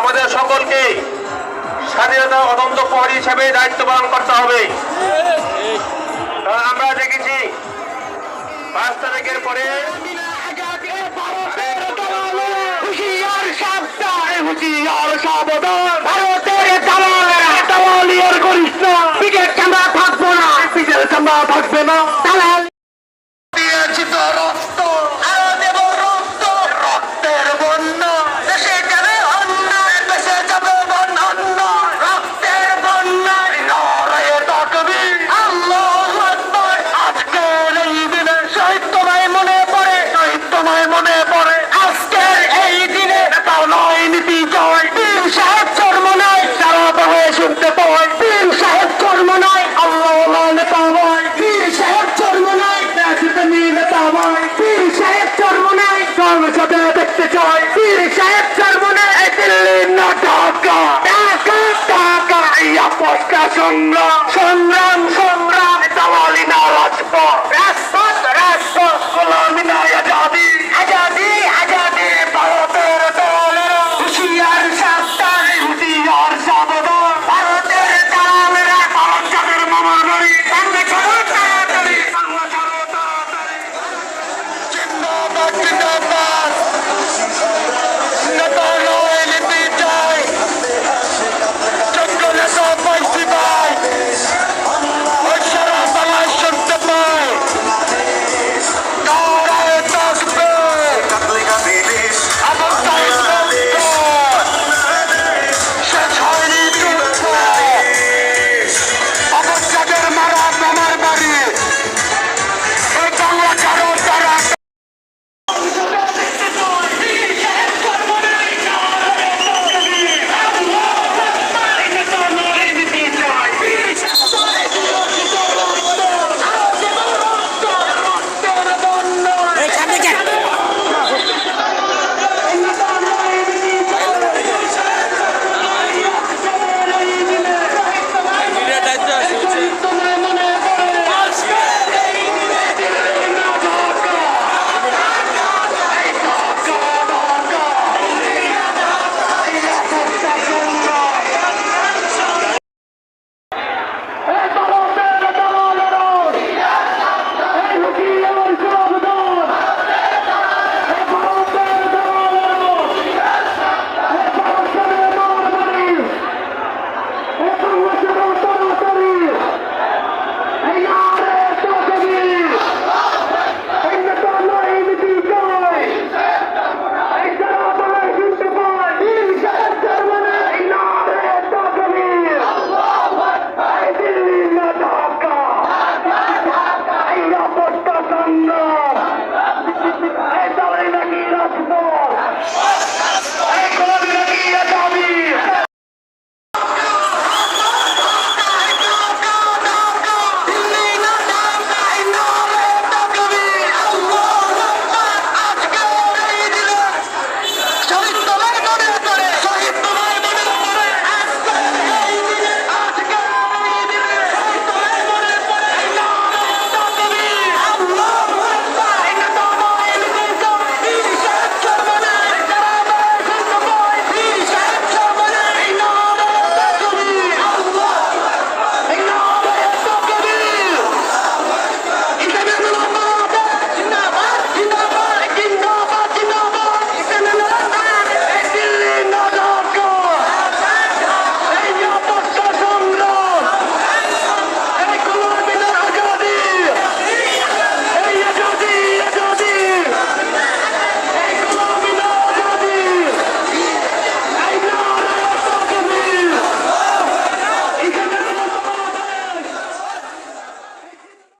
আমাদের সকলকে স্বাধীনতা অদন্ত প্রহরী হিসেবে দায়িত্ব পালন করতে হবে। আমরা দেখেছি, পাঁচ তারিখের পরে ভারতের থাকবে না। সংগ্রাম সংগ্রাম